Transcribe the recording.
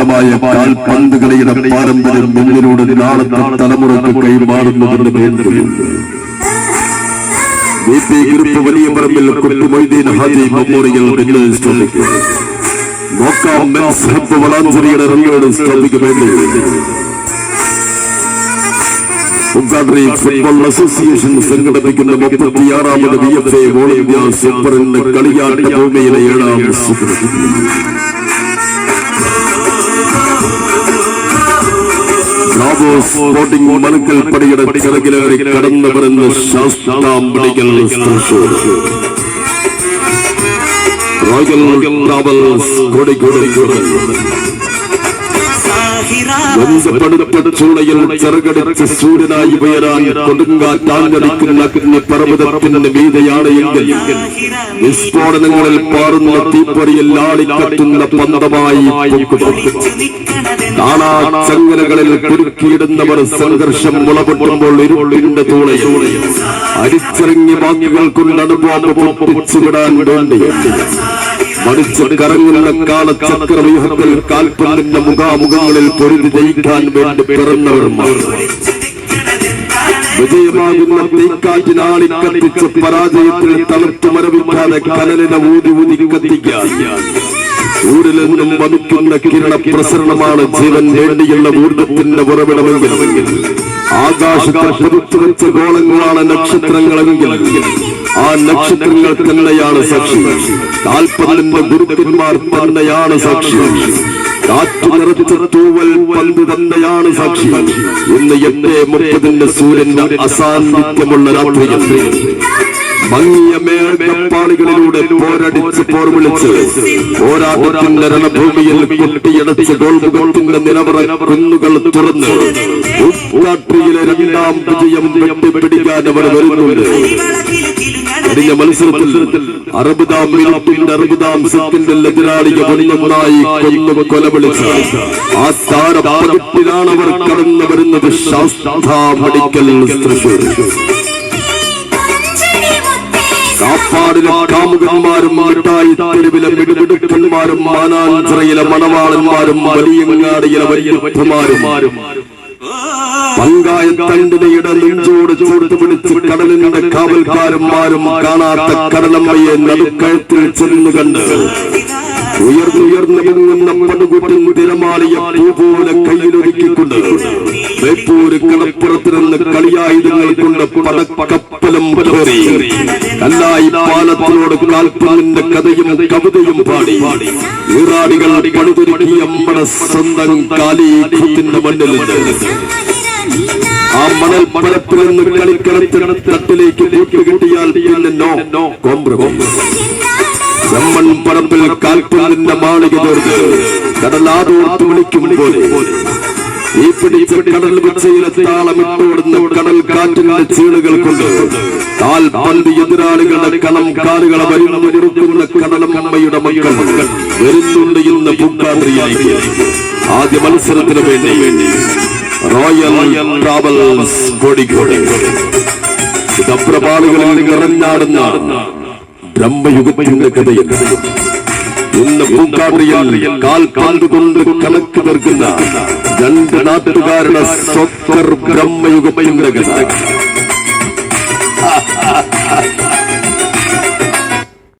സമ്പന്നമായ കാൽപന്തുകളിയുടെ പാരമ്പര്യം നിങ്ങളിലൂടെ നാളത്തെ തലമുറയ്ക്ക് കൈമാറുന്നതിന് വേണ്ടിയുണ്ട് B group Valiya Parambil Kutty Moideen Haji memorial mens വേണ്ടി. ഫുട്ബോൾ അസോസിയേഷൻ സംഘടിപ്പിക്കുന്ന മുപ്പത്തിയാറാമത് ബി എഫ് എ ഇന്ത്യ സൂപ്പറിന്റെ കളിയാട്ട ഭൂമിയിലെ ഏഴാം ബ്രാവോ സ്പോർട്ടിംഗ് മലക്കൽ പടിയുടെ ചിറകിലേറി കടന്നു വരുന്ന ശാസ്താംബിളികൾ റോയൽ ട്രാവൽസ് കോഴിക്കോട് ചെറുകടിച്ച് സൂര്യനായി ഉയരാൻ കൊടുങ്കാറ്റാഞ്ഞടിക്കുന്ന പർവതത്തിന്റെ മീതയാണ് എങ്കിൽ വിസ്ഫോടനങ്ങളിൽ പാറുന്ന തീപ്പൊരിയിൽ ആളിക്കത്തുന്ന പന്തമായി കാണാ ചങ്ങലകളിൽ കുരുക്കിയിടുന്നവർ സംഘർഷം മുളപൊട്ടുമ്പോൾ ഇരുളിന്റെ തൂളയിൽ അരിച്ചിറങ്ങി വാക്കുകൾ കൊണ്ട് അനുഭവം പൊട്ടിച്ചുവിടാൻ വേണ്ടി. മടിച്ച് കറങ്ങുന്ന കാലചക്രവ്യൂഹത്തിൽ കാൽപ്പന്തിന്റെ മുഖാമുഖങ്ങളിൽ പൊരുതി ജയിക്കാൻ വേണ്ടി പിറന്നവർ വിജയമാകുന്ന പരാജയത്തിൽ തളർത്തു മരവിക്കാതെ കനലിനെ ഊതി ഊതി കത്തിക്കാൻ. ഊരിൽ നിന്നും വധിക്കുന്ന കിരണ പ്രസരണമാണ് ജീവൻ വേണ്ടിയുള്ള ഊർജത്തിന്റെ ഉറവിടമെങ്കിൽ. ആകാശത്തെ പതിച്ചു വെച്ച ഗോളങ്ങളാണ് നക്ഷത്രങ്ങളെങ്കിൽ. ആ നക്ഷത്രങ്ങൾ തന്നെയാണ് സാക്ഷി. കാൽപ്പന്തിന്റെ ഗുരുക്കന്മാർ തന്നെയാണ് സാക്ഷി. കാറ്റു നിറച്ച തൂവൽ പന്ത് തന്നെയാണ് സാക്ഷി. ഇന്ന് എട്ടേ മുപ്പതിന്റെ സൂര്യന്റെ അസാന്നിധ്യമുള്ള രാത്രിയിൽ. മങ്ങിയ മേൽപ്പാളികളിലൂടെ പോരടിച്ച് പോർമിളിച്ച് പോരാട്ടത്തിന്റെ രണഭൂമിയിൽ കുട്ടിയടച്ച് ഗോൾമുഖത്തിന്റെ നിലവറ കുന്നുകൾ തുറന്ന് ഉൾക്കാട്ടിയിലെ രണ്ടാം വിജയം വെട്ടിപ്പിടിക്കാൻ അവർ വരുന്നുണ്ട്. കഴിഞ്ഞ മത്സരത്തിൽ അറുപതാം മിനിറ്റിന്റെ അറുപതാം സെക്കൻഡിൽ എതിരാളിയെ ഒന്നൊന്നായി കൊന്നു കൊലവിളിച്ച ആ താരപ്പതിപ്പിലാണ് അവർ കടന്നു വരുന്നത് ശാസ്താ മെഡിക്കൽ തൃശൂർ. കാപ്പാടിലെ കാമുകന്മാരും മണവാളന്മാരും വലിയങ്ങാടിയിലെ ചൂട് പിടിച്ച് കടലിന്റെ കാവൽക്കാരന്മാരും കാണാത്ത കടലമ്മയെ നടുക്കഴുത്തിൽ ചെന്ന് കണ്ട് ഉയർന്നുയർന്നു പൊങ്ങുന്ന പടുകുട്ടും തിരമാലിയ പൂ പോലെ കയ്യിലൊരുക്കിക്കൊണ്ട് ബേപ്പൂര് കടപ്പുറത്ത് നിന്ന് കളിയായുധങ്ങൾ കൊണ്ട് പടക്കപ്പലം കയറി കല്ലായി പാലത്തിനോട് കാൽപ്പാലിന്റെ കഥയും കവിതയും പാടി. ഈറാടികൾ പടുതുരുക്കി അമ്മട സ്വന്തം കാലീഖത്തിന്റെ മണ്ണിലുണ്ട് ആ മണൽ പരപ്പിൽ നിന്ന് കളിക്കളത്തിന് തട്ടിലേക്ക് കൂട്ടുകിട്ടിയാൽ പിന്നെ നോ നോ കോംപ്രമൈസ്. ചെമ്മൺ പറമ്പിൽ കാൽപ്പനിന്റെ മാളിക തീർത്ത് കടലാതോർത്ത് വിളിക്കും പോലെ. ഈ പിടിച്ച കടൽ വിച്ചയിലെ താളമിട്ടോടുന്ന കടൽ കാറ്റിന്റെ ചീളുകൾ കൊണ്ട് കാൽ പന്ത് എതിരാളികളുടെ കണം കാലുകളെ വരുന്ന മുറുക്കുന്ന കടലമ്മയുടെ മക്കൾ വരുന്നുണ്ട് ഇന്ന് പൂക്കാദ്രിയായി ആദ്യ മത്സരത്തിന് വേണ്ടി റോയൽ ട്രാവൽസ് കോഴിക്കോട് ഇതപ്രപാളികളിൽ നിറഞ്ഞാടുന്ന ബ്രഹ്മയുഗത്തിന്റെ കഥയിൽ ഇന്ന് പൂക്കാട്രിയിൽ കാൽ കാന്ത് കൊണ്ട് കണക്ക് തീർക്കുന്ന രണ്ട് നാട്ടുകാരുടെ സ്വത്തർ ബ്രഹ്മയുഗത്തിന്റെ കഥ